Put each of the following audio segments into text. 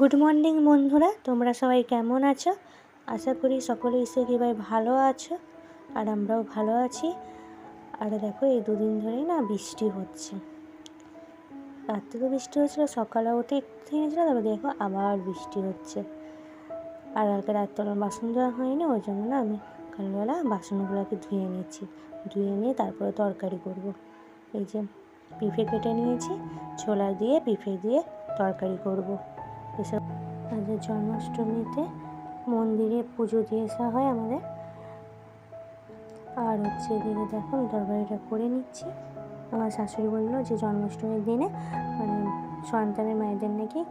Good morning বন্ধুরা। তোমরা সবাই কেমন আছো? আশা করি সকলে ঈশ্বর কৃপায় ভালো আছো, আর আমরাও ভালো আছি। আর দেখো, এই দুদিন ধরেই না বৃষ্টি হচ্ছে। রাত্রে তো বৃষ্টি হচ্ছিল সকালে উঠে একটু থেমেছিল তারপর দেখো আবার বৃষ্টি হচ্ছে। আর কালকে রাত্রে বাসন ধোয়া হয়নি, ওই জন্য না আমি কালবেলা বাসনগুলোকে ধুয়ে নিচ্ছি ধুয়ে নিয়ে তারপরে তরকারি করব। এই যে পিঁপে কেটে নিয়েছি, ছোলা দিয়ে পিঁপে দিয়ে তরকারি করব। এসব আমাদের জন্মাষ্টমীতে মন্দিরে পুজো দিয়ে আসা হয় আমাদের। আর হচ্ছে এদিকে দেখো, আমি তরকারিটা করে নিচ্ছি। আমার শাশুড়ি বলল যে জন্মাষ্টমীর দিনে মানে সন্তানের মায়েদের নাকি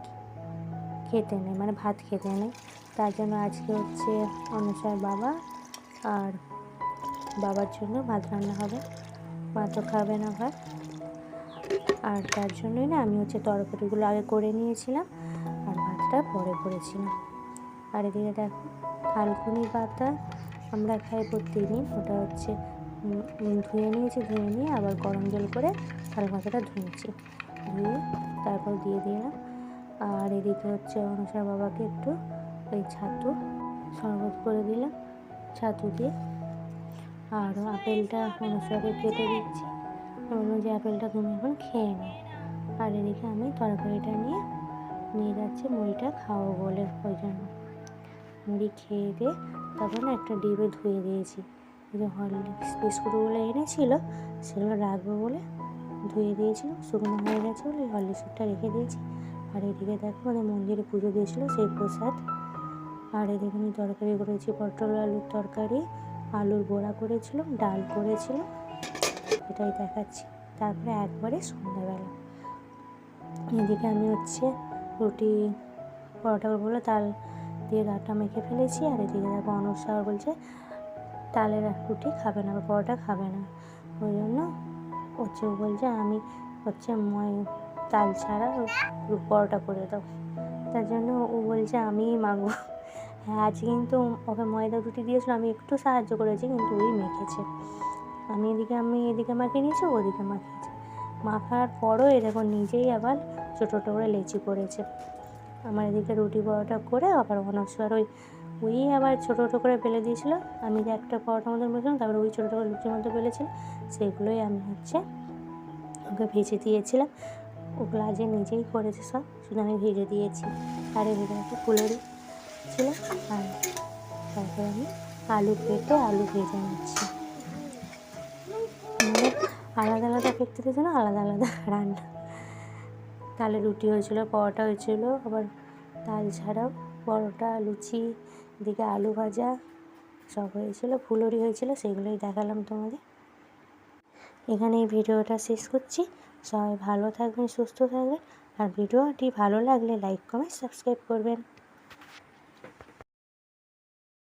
খেতে নেই মানে ভাত খেতে নেই। তার জন্য আজকে হচ্ছে অনুসার বাবা আর বাবার জন্য ভাত রান্না হবে। মা তো খাবে না ভাত। আর তার জন্যই না আমি হচ্ছে তরকারিগুলো আগে করে নিয়েছিলাম। ভাতটা পরে করেছিলাম। আর এদিকে দেখো, থালকুনি পাতা আমরা খাই প্রত্যেকদিন ওটা হচ্ছে ধুয়ে নিয়েছি, ধুয়ে নিয়ে আবার গরম জল করে থাল পাতাটা ধুয়েছি। ধুয়ে তারপর দিয়ে দিলাম। আর এদিকে হচ্ছে অনুসার বাবাকে একটু ওই ছাতু শরবত করে দিলাম, ছাতু দিয়ে। আর আপেলটা অনুসারে কেটে দিচ্ছি বললাম যে, আপেলটা তুমি এখন খেয়ে নাও। আর এদিকে আমি তরকারিটা নিয়ে নিয়ে যাচ্ছে, মুড়িটা খাওয়াবো বলে ওই জন্য। মুড়ি খেয়ে দিয়ে তারপর না একটা ডিবে ধুয়ে দিয়েছি। যে হরলিক্স বিস্কুটগুলো এনেছিল, সেগুলো রাখব বলে ধুয়ে দিয়েছিলাম শুকনো হয়ে গেছে বলে হরলিক্সটা রেখে দিয়েছি। আর এদিকে দেখো আমাদের মন্দিরে পুজো দিয়েছিল সেই প্রসাদ। আর এদিকে আমি তরকারি করেছি, পটল আলুর তরকারি, আলুর বড়া করেছিলাম, ডাল করেছিলাম, এটাই দেখাচ্ছি। তারপরে একবারে সন্ধ্যাবেলা। এদিকে আমি হচ্ছে রুটি পরোটা বলে তাল দিয়ে আটা মেখে ফেলেছি আর এদিকে দেখো অনুসার বলছে, তালের রুটি খাবে না বা পরোটা খাবে না। ওই জন্য হচ্ছে ও বলছে, আমি হচ্ছে ময় তাল ছাড়া পরোটা করে দাও। তার জন্য ও বলছে আমিই মাখবো। হ্যাঁ আজ কিন্তু ওকে ময়দা রুটি দিয়েছিল, আমি একটু সাহায্য করেছি, কিন্তু ওই মেখেছে। আমি এদিকে আমি এদিকে মাখিয়ে নিয়েছি ওদিকে মাখিয়েছি। মাখার পরও এরকম নিজেই আবার ছোটো ছোটো করে লেচি করেছে। আমার এদিকে রুটি পরোটা করে আবার অনস্বর ওই ওই আবার ছোটো ছোটো করে ফেলে দিয়েছিল। আমি যে একটা পরোটার মধ্যে বলেছিলাম, তারপরে ওই ছোটো ছোটো লুচির মধ্যে ফেলেছিল সেগুলোই আমি হচ্ছে ওকে ভেজে দিয়েছিলাম। ওগুলো আজ নিজেই করেছে সব। শুধু আমি ভেজে দিয়েছি। আর এদিকে একটা ফুলরি ছিল। আর তারপর আমি আলু কেটে আলু ভেজে নিচ্ছি। মানে আলাদা আলাদা ব্যক্তিদের জন্য আলাদা আলাদা রান্না। তালে রুটি হয়েছিল, পরোটা হয়েছিল, আবার তাল ছাড়াও পরোটা, লুচি দিকে আলু ভাজা সব হয়েছিল, ফুলরি হয়েছিল, সেগুলোই দেখালাম তোমাদের। এখানে এই ভিডিওটা শেষ করছি। সবাই ভালো থাকবেন, সুস্থ থাকবেন, আর ভিডিওটি ভালো লাগলে লাইক, কমেন্ট, সাবস্ক্রাইব করবেন।